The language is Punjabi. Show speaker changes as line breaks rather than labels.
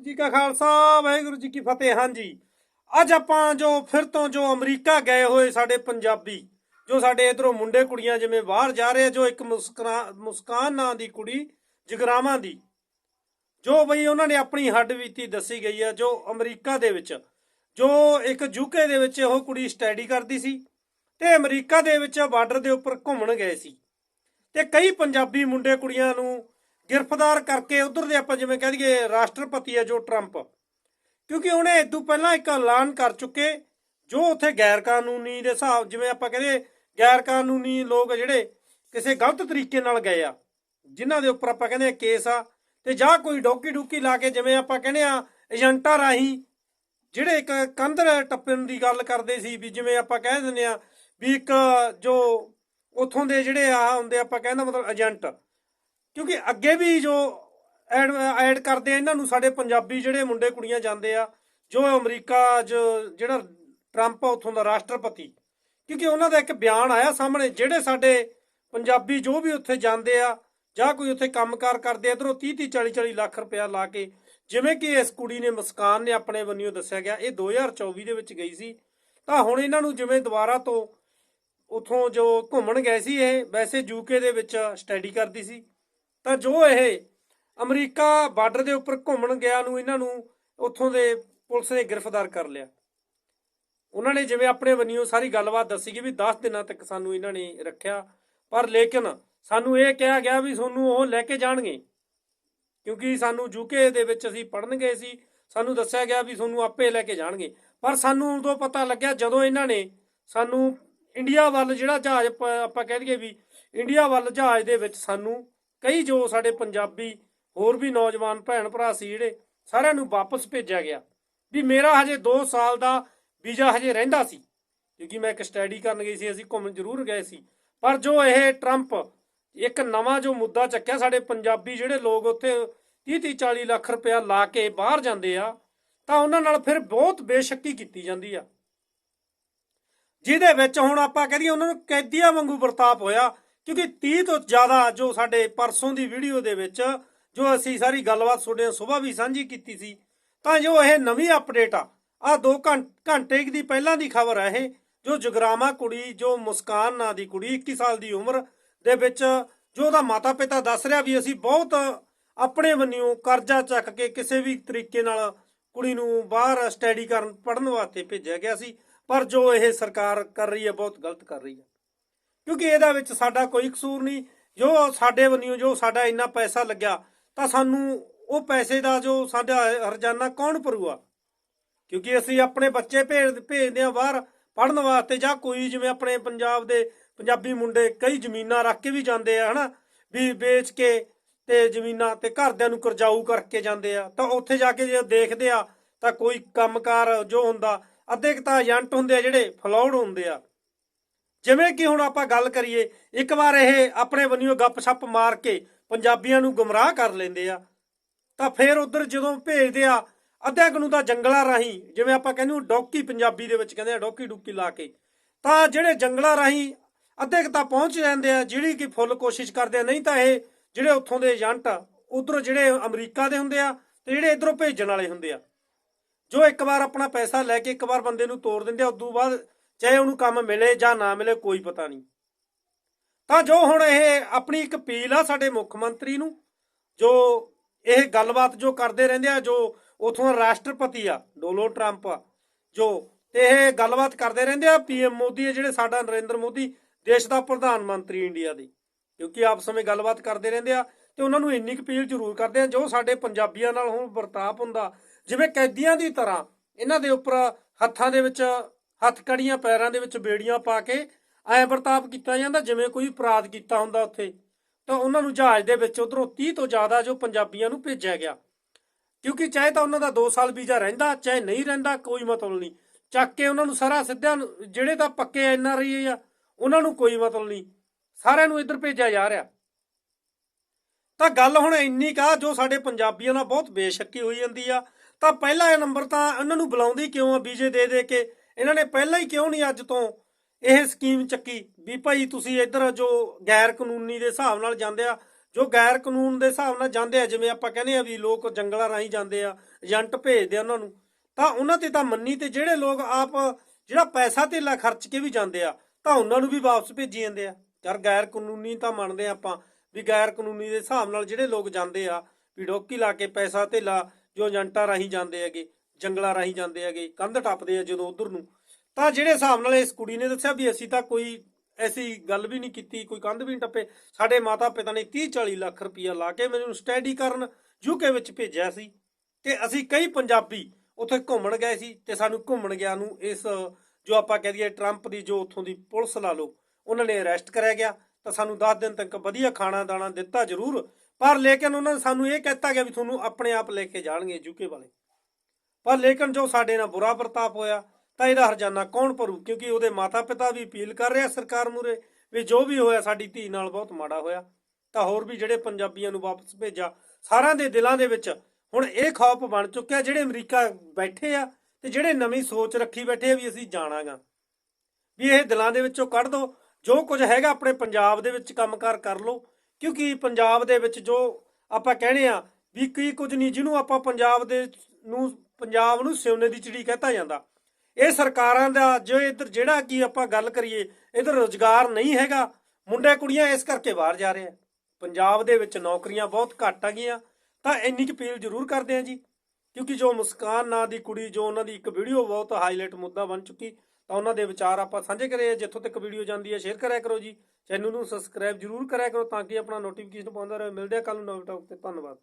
ਵਾਹਿਗੁਰੂ ਜੀ ਕਾ ਖਾਲਸਾ, ਵਾਹਿਗੁਰੂ ਜੀ ਕੀ ਫਤਿਹ। ਹਾਂਜੀ, ਅੱਜ ਆਪਾਂ ਜੋ ਫਿਰ ਤੋਂ ਜੋ ਅਮਰੀਕਾ ਗਏ ਹੋਏ ਸਾਡੇ ਪੰਜਾਬੀ, ਜੋ ਸਾਡੇ ਇਧਰੋਂ ਮੁੰਡੇ ਕੁੜੀਆਂ ਜਿਵੇਂ ਬਾਹਰ ਜਾ ਰਹੇ ਜੋ ਇੱਕ ਮੁਸਕਰਾ, ਮੁਸਕਾਨ ਨਾਂ ਦੀ ਕੁੜੀ, ਜਗਰਾਵਾਂ ਦੀ, ਜੋ ਬਈ ਉਹਨਾਂ ਨੇ ਆਪਣੀ ਹੱਡ ਬੀਤੀ ਦੱਸੀ ਗਈ ਆ, ਜੋ ਅਮਰੀਕਾ ਦੇ ਵਿੱਚ, ਜੋ ਇੱਕ ਯੂਕੇ ਦੇ ਵਿੱਚ ਉਹ ਕੁੜੀ ਸਟੱਡੀ ਕਰਦੀ ਸੀ ਤੇ ਅਮਰੀਕਾ ਦੇ ਵਿੱਚ ਬਾਰਡਰ ਦੇ ਉੱਪਰ ਘੁੰਮਣ ਗਏ ਸੀ। ਤੇ ਕਈ ਪੰਜਾਬੀ ਮੁੰਡੇ ਕੁੜੀਆਂ ਨੂੰ ਗ੍ਰਿਫਤਾਰ ਕਰਕੇ ਉਧਰ ਦੇ ਆਪਾਂ ਜਿਵੇਂ ਕਹਿ ਦਈਏ ਰਾਸ਼ਟਰਪਤੀ ਹੈ ਜੋ ਟਰੰਪ। ਕਿਉਂਕਿ ਉਹਨੇ ਇਦੋਂ ਪਹਿਲਾਂ ਇੱਕ ਐਲਾਨ ਕਰ ਚੁੱਕੇ, ਜੋ ਉੱਥੇ ਗੈਰ ਕਾਨੂੰਨੀ ਦੇ ਹਿਸਾਬ, ਜਿਵੇਂ ਆਪਾਂ ਕਹਿੰਦੇ ਗੈਰ ਕਾਨੂੰਨੀ ਲੋਕ ਜਿਹੜੇ ਕਿਸੇ ਗਲਤ ਤਰੀਕੇ ਨਾਲ ਗਏ ਆ, ਜਿਨ੍ਹਾਂ ਦੇ ਉੱਪਰ ਆਪਾਂ ਕਹਿੰਦੇ ਆ ਕੇਸ ਆ, ਤੇ ਜਾਂ ਕੋਈ ਡੋਕੀ ਡੁਕੀ ਲਾ ਕੇ ਜਿਵੇਂ ਆਪਾਂ ਕਹਿੰਦੇ ਆ ਏਜੰਟਾਂ ਰਾਹੀਂ, ਜਿਹੜੇ ਇੱਕ ਕੰਧਰ ਟੱਪਣ ਦੀ ਗੱਲ ਕਰਦੇ ਸੀ ਵੀ ਜਿਵੇਂ ਆਪਾਂ ਕਹਿ ਦਿੰਦੇ ਆ ਵੀ ਇੱਕ ਜੋ ਉਥੋਂ ਦੇ ਜਿਹੜੇ ਆ ਹੁੰਦੇ ਆਪਾਂ ਕਹਿੰਦਾ ਮਤਲਬ ਏਜੰਟ ਕਿਉਂਕਿ ਅੱਗੇ ਵੀ ਜੋ ਐਡ ਐਡ ਕਰਦੇ ਆ, ਇਹਨਾਂ ਨੂੰ ਸਾਡੇ ਪੰਜਾਬੀ ਜਿਹੜੇ ਮੁੰਡੇ ਕੁੜੀਆਂ ਜਾਂਦੇ ਆ, ਜੋ ਅਮਰੀਕਾ 'ਚ ਜਿਹੜਾ ਟਰੰਪ ਆ, ਉਥੋਂ ਦਾ ਰਾਸ਼ਟਰਪਤੀ, ਕਿਉਂਕਿ ਉਹਨਾਂ ਦਾ ਇੱਕ ਬਿਆਨ ਆਇਆ ਸਾਹਮਣੇ, ਜਿਹੜੇ ਸਾਡੇ ਪੰਜਾਬੀ ਜੋ ਵੀ ਉੱਥੇ ਜਾਂਦੇ ਆ, ਜਾਂ ਕੋਈ ਉੱਥੇ ਕੰਮਕਾਰ ਕਰਦੇ ਆ, ਇਧਰੋਂ 30 30 40 40 ਲੱਖ ਰੁਪਇਆ ਲਾ ਕੇ, ਜਿਵੇਂ ਕਿ ਇਸ ਕੁੜੀ ਨੇ ਮੁਸਕਾਨ ਨੇ ਆਪਣੇ ਬੰਨਿਓ ਦੱਸਿਆ ਗਿਆ, ਇਹ 2024 ਦੇ ਵਿੱਚ ਗਈ ਸੀ। ਤਾਂ ਹੁਣ ਇਹਨਾਂ ਨੂੰ ਜਿਵੇਂ ਦੁਬਾਰਾ ਤੋਂ ਉਥੋਂ ਜੋ ਘੁੰਮਣ ਗਏ ਸੀ, ਇਹ ਵੈਸੇ ਯੂਕੇ ਦੇ ਵਿੱਚ ਸਟੱਡੀ ਕਰਦੀ ਸੀ। ਤਾਂ ਜੋ ਇਹ ਅਮਰੀਕਾ ਬਾਰਡਰ ਦੇ ਉੱਪਰ ਘੁੰਮਣ ਗਿਆ ਨੂੰ ਇਹਨਾਂ ਨੂੰ ਉੱਥੋਂ ਦੇ ਪੁਲਿਸ ਨੇ ਗ੍ਰਿਫਤਾਰ ਕਰ ਲਿਆ। ਉਹਨਾਂ ਨੇ ਜਿਵੇਂ ਆਪਣੇ ਬੰਨਿਓ ਸਾਰੀ ਗੱਲਬਾਤ ਦੱਸੀ ਕਿ ਵੀ 10 ਦਿਨਾਂ ਤੱਕ ਸਾਨੂੰ ਇਹਨਾਂ ਨੇ ਰੱਖਿਆ, ਪਰ ਲੇਕਿਨ ਸਾਨੂੰ ਇਹ ਕਿਹਾ ਗਿਆ ਵੀ ਤੁਹਾਨੂੰ ਉਹ ਲੈ ਕੇ ਜਾਣਗੇ, ਕਿਉਂਕਿ ਸਾਨੂੰ ਯੂਕੇ ਦੇ ਵਿੱਚ ਅਸੀਂ ਪੜਨ ਗਏ ਸੀ, ਸਾਨੂੰ ਦੱਸਿਆ ਗਿਆ ਵੀ ਤੁਹਾਨੂੰ ਆਪੇ ਲੈ ਕੇ ਜਾਣਗੇ। ਪਰ ਸਾਨੂੰ ਉਦੋਂ ਪਤਾ ਲੱਗਿਆ ਜਦੋਂ ਇਹਨਾਂ ਨੇ ਸਾਨੂੰ ਇੰਡੀਆ ਵੱਲ ਜਿਹੜਾ ਜਹਾਜ਼ ਪ- ਆਪਾਂ ਕਹਿ ਦਈਏ ਵੀ ਇੰਡੀਆ ਵੱਲ ਜਹਾਜ਼ ਦੇ ਵਿੱਚ ਸਾਨੂੰ ਕਈ ਜੋ ਸਾਡੇ ਪੰਜਾਬੀ ਹੋਰ ਵੀ ਨੌਜਵਾਨ ਭੈਣ ਭਰਾ ਸੀ ਜਿਹੜੇ ਸਾਰਿਆਂ ਨੂੰ ਵਾਪਸ ਭੇਜਿਆ ਗਿਆ ਵੀ ਮੇਰਾ ਹਜੇ 2 ਸਾਲ ਦਾ ਵੀਜ਼ਾ ਹਜੇ ਰਹਿੰਦਾ ਸੀ। ਕਿਉਂਕਿ ਮੈਂ ਇੱਕ ਸਟੱਡੀ ਕਰਨ ਗਈ ਸੀ, ਅਸੀਂ ਘੁੰਮਣ ਜ਼ਰੂਰ ਗਏ ਸੀ। ਪਰ ਜੋ ਇਹ ਟਰੰਪ ਇੱਕ ਨਵਾਂ ਜੋ ਮੁੱਦਾ ਚੱਕਿਆ, ਸਾਡੇ ਪੰਜਾਬੀ ਜਿਹੜੇ ਲੋਕ ਉੱਥੇ 30 30 40 ਲੱਖ ਰੁਪਇਆ ਲਾ ਕੇ ਬਾਹਰ ਜਾਂਦੇ ਆ, ਤਾਂ ਉਹਨਾਂ ਨਾਲ ਫਿਰ ਬਹੁਤ ਬੇਸ਼ੱਕੀ ਕੀਤੀ ਜਾਂਦੀ ਆ। ਜਿਹਦੇ ਵਿੱਚ ਹੁਣ ਆਪਾਂ ਕਹਦੇ ਉਹਨਾਂ ਨੂੰ ਕੈਦੀਆਂ ਵਾਂਗੂ ਵਰਤਾਪ ਹੋਇਆ। ਕਿਉਂਕਿ 30 ਤੋਂ ਜ਼ਿਆਦਾ ਜੋ ਸਾਡੇ ਪਰਸੋਂ ਦੀ ਵੀਡੀਓ ਦੇ ਵਿੱਚ ਜੋ ਅਸੀਂ ਸਾਰੀ ਗੱਲਬਾਤ ਤੁਹਾਡੇ ਨਾਲ ਸਵੇਰ ਵੀ ਸਾਂਝੀ ਕੀਤੀ ਸੀ, ਤਾਂ ਜੋ ਇਹ ਨਵੀਂ ਅਪਡੇਟ ਆ ਆ 2 ਘੰਟੇ ਦੀ ਪਹਿਲਾਂ ਦੀ ਖਬਰ ਆ ਇਹ, ਜੋ ਜਗਰਾਮਾ ਕੁੜੀ, ਜੋ ਮੁਸਕਾਨ ਨਾਂ ਦੀ ਕੁੜੀ 21 ਸਾਲ ਦੀ ਉਮਰ ਦੇ ਵਿੱਚ ਜੋ ਉਹਦਾ ਮਾਤਾ ਪਿਤਾ ਦੱਸ ਰਿਹਾ ਵੀ ਅਸੀਂ ਬਹੁਤ ਆਪਣੇ ਵੱਲੋਂ ਕਰਜ਼ਾ ਚੱਕ ਕੇ ਕਿਸੇ ਵੀ ਤਰੀਕੇ ਨਾਲ ਕੁੜੀ ਨੂੰ ਬਾਹਰ ਸਟੱਡੀ ਕਰਨ ਪੜਨ ਵਾਸਤੇ ਭੇਜਿਆ ਗਿਆ ਸੀ, ਪਰ ਜੋ ਇਹ ਸਰਕਾਰ ਕਰ ਰਹੀ ਹੈ, ਬਹੁਤ ਗਲਤ ਕਰ ਰਹੀ ਹੈ। ਕਿਉਂਕਿ ਇਹਦਾ ਵਿੱਚ ਸਾਡਾ ਕੋਈ ਕਸੂਰ ਨਹੀਂ। ਜੋ ਸਾਡੇ ਵੱਲੋਂ ਜੋ ਸਾਡਾ ਇੰਨਾ ਪੈਸਾ ਲੱਗਿਆ, ਤਾਂ ਸਾਨੂੰ ਉਹ ਪੈਸੇ ਦਾ ਜੋ ਸਾਡਾ ਹਰਜਾਨਾ ਕੌਣ ਭਰੂਗਾ? ਕਿਉਂਕਿ ਅਸੀਂ ਆਪਣੇ ਬੱਚੇ ਭੇਜ, ਭੇਜਦੇ ਆ ਬਾਹਰ ਪੜਨ ਵਾਸਤੇ ਜਾਂ ਕੋਈ ਜਿਵੇਂ ਆਪਣੇ ਪੰਜਾਬ ਦੇ ਪੰਜਾਬੀ ਮੁੰਡੇ ਕਈ ਜ਼ਮੀਨਾਂ ਰੱਖ ਕੇ ਵੀ ਜਾਂਦੇ ਆ, ਹਨਾ? ਵੀ ਵੇਚ ਕੇ ਤੇ ਜ਼ਮੀਨਾਂ ਤੇ ਘਰਦਿਆਂ ਨੂੰ ਕਰਜ਼ਾਊ ਕਰਕੇ ਜਾਂਦੇ ਆ। ਤਾਂ ਉੱਥੇ ਜਾ ਕੇ ਜੇ ਦੇਖਦੇ ਆ, ਤਾਂ ਕੋਈ ਕੰਮਕਾਰ ਜੋ ਹੁੰਦਾ, ਅੱਧੇ ਕੁ ਤਾਂ ਏਜੰਟ ਹੁੰਦੇ ਆ ਜਿਹੜੇ ਫਲੋਡ ਹੁੰਦੇ ਆ। ਜਿਵੇਂ ਕਿ ਹੁਣ ਆਪਾਂ ਗੱਲ ਕਰੀਏ, ਇੱਕ ਵਾਰ ਇਹ ਆਪਣੇ ਬੰਨਿਓ ਗੱਪ-ਛੱਪ ਮਾਰ ਕੇ ਪੰਜਾਬੀਆਂ ਨੂੰ ਗੁੰਮਰਾਹ ਕਰ ਲੈਂਦੇ ਆ, ਤਾਂ ਫਿਰ ਉਧਰ ਜਦੋਂ ਭੇਜਦੇ ਆ ਅੱਧੇ ਕੁ ਨੂੰ ਤਾਂ ਜੰਗਲਾਂ ਰਾਹੀਂ, ਜਿਵੇਂ ਆਪਾਂ ਕਹਿੰਦੇ ਹਾਂ ਡੌਕੀ ਪੰਜਾਬੀ ਦੇ ਵਿੱਚ ਕਹਿੰਦੇ ਆ, ਡੌਕੀ ਡੁੱਕੀ ਲਾ ਕੇ, ਤਾਂ ਜਿਹੜੇ ਜੰਗਲਾਂ ਰਾਹੀਂ ਅੱਧੇ ਕੁ ਤਾਂ ਪਹੁੰਚ ਜਾਂਦੇ ਆ, ਜਿਹੜੀ ਕਿ ਫੁੱਲ ਕੋਸ਼ਿਸ਼ ਕਰਦੇ ਆ, ਨਹੀਂ ਤਾਂ ਇਹ ਜਿਹੜੇ ਉੱਥੋਂ ਦੇ ਏਜੰਟ ਆ, ਉਧਰੋਂ ਜਿਹੜੇ ਅਮਰੀਕਾ ਦੇ ਹੁੰਦੇ ਆ ਤੇ ਜਿਹੜੇ ਇਧਰੋਂ ਭੇਜਣ ਵਾਲੇ ਹੁੰਦੇ ਆ। ਜੋ ਇੱਕ ਵਾਰ ਆਪਣਾ ਪੈਸਾ ਲੈ ਕੇ ਇੱਕ ਵਾਰ ਬੰਦੇ ਨੂੰ ਤੋੜ ਦਿੰਦੇ ਆ, ਉਦੋਂ ਬਾਅਦ ਚਾਹੇ ਉਹਨੂੰ ਕੰਮ ਮਿਲੇ ਜਾਂ ਨਾ ਮਿਲੇ, ਕੋਈ ਪਤਾ ਨਹੀਂ। ਤਾਂ ਜੋ ਹੁਣ ਇਹ ਆਪਣੀ ਇੱਕ ਅਪੀਲ ਆ ਸਾਡੇ ਮੁੱਖ ਮੰਤਰੀ ਨੂੰ, ਜੋ ਇਹ ਗੱਲਬਾਤ ਜੋ ਕਰਦੇ ਰਹਿੰਦੇ ਆ, ਜੋ ਉਥੋਂ ਰਾਸ਼ਟਰਪਤੀ ਆ ਡੋਨਲਡ ਟਰੰਪ ਆ, ਜੋ ਤੇ ਇਹ ਗੱਲਬਾਤ ਕਰਦੇ ਰਹਿੰਦੇ ਆ ਪੀਐਮ ਮੋਦੀ ਜਿਹੜੇ ਸਾਡਾ ਨਰਿੰਦਰ ਮੋਦੀ, ਦੇਸ਼ ਦਾ ਪ੍ਰਧਾਨ ਮੰਤਰੀ ਇੰਡੀਆ ਦੇ। ਕਿਉਂਕਿ ਆਪ ਸਮੇਂ ਗੱਲਬਾਤ ਕਰਦੇ ਰਹਿੰਦੇ ਆ ਤੇ ਉਹਨਾਂ ਨੂੰ ਇੰਨੀ ਕੁ ਅਪੀਲ ਜ਼ਰੂਰ ਕਰਦੇ ਆ, ਜੋ ਸਾਡੇ ਪੰਜਾਬੀਆਂ ਨਾਲ ਹੁਣ ਵਰਤਾਪ ਹੁੰਦਾ, ਜਿਵੇਂ ਕੈਦੀਆਂ ਦੀ ਤਰ੍ਹਾਂ, ਇਹਨਾਂ ਦੇ ਉੱਪਰ ਹੱਥਾਂ ਦੇ ਵਿੱਚ ਹੱਥ ਕੜੀਆਂ ਪੈਰਾਂ ਦੇ ਵਿੱਚ ਬੇੜੀਆਂ ਪਾ ਕੇ ਐ ਵਰਤਾਪ ਕੀਤਾ ਜਾਂਦਾ, ਜਿਵੇਂ ਕੋਈ ਅਪਰਾਧ ਕੀਤਾ ਹੁੰਦਾ ਉੱਥੇ। ਤਾਂ ਉਹਨਾਂ ਨੂੰ ਜਹਾਜ਼ ਦੇ ਵਿੱਚ ਉਧਰੋਂ 30 ਤੋਂ ਜ਼ਿਆਦਾ ਜੋ ਪੰਜਾਬੀਆਂ ਨੂੰ ਭੇਜਿਆ ਗਿਆ। ਕਿਉਂਕਿ ਚਾਹੇ ਤਾਂ ਉਹਨਾਂ ਦਾ 2 ਸਾਲ ਵੀਜ਼ਾ ਰਹਿੰਦਾ, ਚਾਹੇ ਨਹੀਂ ਰਹਿੰਦਾ, ਕੋਈ ਮਤਲਬ ਨਹੀਂ। ਚੱਕ ਕੇ ਉਹਨਾਂ ਨੂੰ ਸਾਰਾ ਸਿੱਧਿਆਂ ਜਿਹੜੇ ਤਾਂ ਪੱਕੇ ਐਨ ਆਰ ਆਈ ਆ, ਉਹਨਾਂ ਨੂੰ ਕੋਈ ਮਤਲਬ ਨਹੀਂ। ਸਾਰਿਆਂ ਨੂੰ ਇੱਧਰ ਭੇਜਿਆ ਜਾ ਰਿਹਾ। ਤਾਂ ਗੱਲ ਹੁਣ ਇੰਨੀ ਕਾ ਜੋ ਸਾਡੇ ਪੰਜਾਬੀਆਂ ਨਾਲ ਬਹੁਤ ਬੇਸ਼ੱਕੀ ਹੋਈ ਜਾਂਦੀ ਆ। ਤਾਂ ਪਹਿਲਾ ਨੰਬਰ ਤਾਂ ਉਹਨਾਂ ਨੂੰ ਬੁਲਾਉਂਦੀ ਕਿਉਂ ਆ ਵੀਜ਼ੇ ਦੇ ਦੇ ਕੇ? ਇਹਨਾਂ ਨੇ ਪਹਿਲਾਂ ਹੀ ਕਿਉਂ ਨਹੀਂ ਅੱਜ ਤੋਂ ਇਹ ਸਕੀਮ ਚੱਕੀ? ਵੀ ਭਾਈ ਤੁਸੀਂ ਇੱਧਰ ਜੋ ਗੈਰ ਕਾਨੂੰਨੀ ਦੇ ਹਿਸਾਬ ਨਾਲ ਜਾਂਦੇ ਆ, ਜੋ ਗੈਰ ਕਾਨੂੰਨ ਦੇ ਹਿਸਾਬ ਨਾਲ ਜਾਂਦੇ ਆ, ਜਿਵੇਂ ਆਪਾਂ ਕਹਿੰਦੇ ਆ ਵੀ ਲੋਕ ਜੰਗਲਾਂ ਰਾਹੀਂ ਜਾਂਦੇ ਆ, ਏਜੰਟ ਭੇਜਦੇ ਆ ਉਹਨਾਂ ਨੂੰ, ਤਾਂ ਉਹਨਾਂ ਤੇ ਤਾਂ ਮੰਨੀ ਤੇ ਜਿਹੜੇ ਲੋਕ ਆਪ ਜਿਹੜਾ ਪੈਸਾ ਧੇਲਾ ਖਰਚ ਕੇ ਵੀ ਜਾਂਦੇ ਆ, ਤਾਂ ਉਹਨਾਂ ਨੂੰ ਵੀ ਵਾਪਸ ਭੇਜੀ ਜਾਂਦੇ ਆ। ਯਾਰ ਗੈਰ ਕਾਨੂੰਨੀ ਤਾਂ ਮੰਨਦੇ ਆ ਆਪਾਂ, ਵੀ ਗੈਰ ਕਾਨੂੰਨੀ ਦੇ ਹਿਸਾਬ ਨਾਲ ਜਿਹੜੇ ਲੋਕ ਜਾਂਦੇ ਆ, ਵੀ ਡੋਕੀ ਲਾ ਕੇ ਪੈਸਾ ਧੇਲਾ ਜੋ ਏਜੰਟਾਂ ਰਾਹੀਂ ਜਾਂਦੇ ਹੈਗੇ ਜੰਗਲਾਂ ਰਾਹੀਂ ਜਾਂਦੇ ਹੈਗੇ, ਕੰਧ ਟੱਪਦੇ ਆ ਜਦੋਂ ਉਧਰ ਨੂੰ। ਤਾਂ ਜਿਹੜੇ ਹਿਸਾਬ ਨਾਲ ਇਸ ਕੁੜੀ ਨੇ ਦੱਸਿਆ ਵੀ ਅਸੀਂ ਤਾਂ ਕੋਈ ਐਸੀ ਗੱਲ ਵੀ ਨਹੀਂ ਕੀਤੀ, ਕੋਈ ਕੰਧ ਵੀ ਨਹੀਂ ਟੱਪੇ, ਸਾਡੇ ਮਾਤਾ ਪਿਤਾ ਨੇ 30 40 ਲੱਖ ਰੁਪਇਆ ਲਾ ਕੇ ਮੈਨੂੰ ਸਟੱਡੀ ਕਰਨ ਯੂਕੇ ਵਿੱਚ ਭੇਜਿਆ ਸੀ ਤੇ ਅਸੀਂ ਕਈ ਪੰਜਾਬੀ ਉੱਥੇ ਘੁੰਮਣ ਗਏ ਸੀ ਤੇ ਸਾਨੂੰ ਘੁੰਮਣ ਗਿਆ ਨੂੰ ਇਸ ਜੋ ਆਪਾਂ ਕਹਿ ਦਈਏ ਟਰੰਪ ਦੀ ਜੋ ਉੱਥੋਂ ਦੀ ਪੁਲਿਸ ਲਾ ਲਓ, ਉਹਨਾਂ ਨੇ ਅਰੈਸਟ ਕਰਿਆ ਗਿਆ, ਤਾਂ ਸਾਨੂੰ 10 ਦਿਨ ਤੱਕ ਵਧੀਆ ਖਾਣਾ ਦਾਣਾ ਦਿੱਤਾ ਜ਼ਰੂਰ, ਪਰ ਲੇਕਿਨ ਉਹਨਾਂ ਨੇ ਸਾਨੂੰ ਇਹ ਕਹਿਤਾ ਗਿਆ ਵੀ ਤੁਹਾਨੂੰ ਆਪਣੇ ਆਪ ਲੈ ਕੇ ਜਾਣਗੇ ਯੂਕੇ ਵਾਲੇ। ਪਰ ਲੇਕਿਨ ਜੋ ਸਾਡੇ ਨਾਲ ਬੁਰਾ ਵਰਤਾਪ ਹੋਇਆ, ਤਾਂ ਇਹਦਾ ਹਰਜਾਨਾ ਕੌਣ ਭਰੂ? ਕਿਉਂਕਿ ਉਹਦੇ ਮਾਤਾ ਪਿਤਾ ਵੀ ਅਪੀਲ ਕਰ ਰਿਹਾ ਸਰਕਾਰ ਮੂਰੇ ਵੀ ਜੋ ਵੀ ਹੋਇਆ, ਸਾਡੀ ਧੀ ਨਾਲ ਬਹੁਤ ਮਾੜਾ ਹੋਇਆ। ਤਾਂ ਹੋਰ ਵੀ ਜਿਹੜੇ ਪੰਜਾਬੀਆਂ ਨੂੰ ਵਾਪਸ ਭੇਜਿਆ ਸਾਰਿਆਂ ਦੇ ਦਿਲਾਂ ਦੇ ਵਿੱਚ ਹੁਣ ਇਹ ਖੌਫ ਬਣ ਚੁੱਕਿਆ ਜਿਹੜੇ ਅਮਰੀਕਾ ਬੈਠੇ ਆ ਤੇ ਜਿਹੜੇ ਨਵੀਂ ਸੋਚ ਰੱਖੀ ਬੈਠੇ ਆ ਵੀ ਅਸੀਂ ਜਾਣਾਗਾ। ਵੀ ਇਹ ਦਿਲਾਂ ਦੇ ਵਿੱਚੋਂ ਕੱਢ ਦੋ, ਜੋ ਕੁਝ ਹੈਗਾ ਆਪਣੇ ਪੰਜਾਬ ਦੇ ਵਿੱਚ ਕੰਮਕਾਰ ਕਰ ਲਓ। ਕਿਉਂਕਿ ਪੰਜਾਬ ਦੇ ਵਿੱਚ ਜੋ ਆਪਾਂ ਕਹਿੰਦੇ ਆ ਵੀ ਕੀ ਕੁਝ ਨਹੀਂ, ਜਿਹਨੂੰ ਆਪਾਂ ਪੰਜਾਬ ਦੇ ਨੂੰ ਪੰਜਾਬ ਨੂੰ ਸਿਉਨੇ ਦੀ ਚਿੜੀ ਕਹਤਾ ਜਾਂਦਾ। ਇਹ ਸਰਕਾਰਾਂ ਦਾ ਜੋ ਇੱਧਰ ਜਿਹੜਾ ਕੀ ਆਪਾਂ ਗੱਲ ਕਰੀਏ, ਇੱਧਰ ਰੋਜ਼ਗਾਰ ਨਹੀਂ ਹੈਗਾ। ਮੁੰਡੇ ਕੁੜੀਆਂ ਇਸ ਕਰਕੇ ਬਾਹਰ ਜਾ ਰਹੇ ਆ। ਪੰਜਾਬ ਦੇ ਵਿੱਚ ਨੌਕਰੀਆਂ ਬਹੁਤ ਘੱਟ ਆ ਗਈਆਂ ਤਾਂ ਇੰਨੀ ਕੁ ਅਪੀਲ ਜ਼ਰੂਰ ਕਰਦੇ ਆ ਜੀ। ਕਿਉਂਕਿ ਜੋ ਮੁਸਕਾਨ ਨਾਂ ਦੀ ਕੁੜੀ, ਜੋ ਉਹਨਾਂ ਦੀ ਇੱਕ ਵੀਡੀਓ ਬਹੁਤ ਹਾਈਲਾਈਟ ਮੁੱਦਾ ਬਣ ਚੁੱਕੀ, ਤਾਂ ਉਹਨਾਂ ਦੇ ਵਿਚਾਰ ਆਪਾਂ ਸਾਂਝੇ ਕਰੇ ਜਿੱਥੋਂ ਤੱਕ ਵੀਡੀਓ ਜਾਂਦੀ ਹੈ ਸ਼ੇਅਰ ਕਰਿਆ ਕਰੋ ਜੀ। ਚੈਨਲ ਨੂੰ ਸਬਸਕ੍ਰਾਈਬ ਜ਼ਰੂਰ ਕਰਿਆ ਕਰੋ ਤਾਂ ਕਿ ਆਪਣਾ ਨੋਟੀਫਿਕੇਸ਼ਨ ਪਾਉਂਦਾ ਰਹੇ। ਮਿਲਦੇ ਆ ਕੱਲ ਨੂੰ ਨਵੇਂ ਟੌਪ ਤੇ। ਧੰਨਵਾਦ।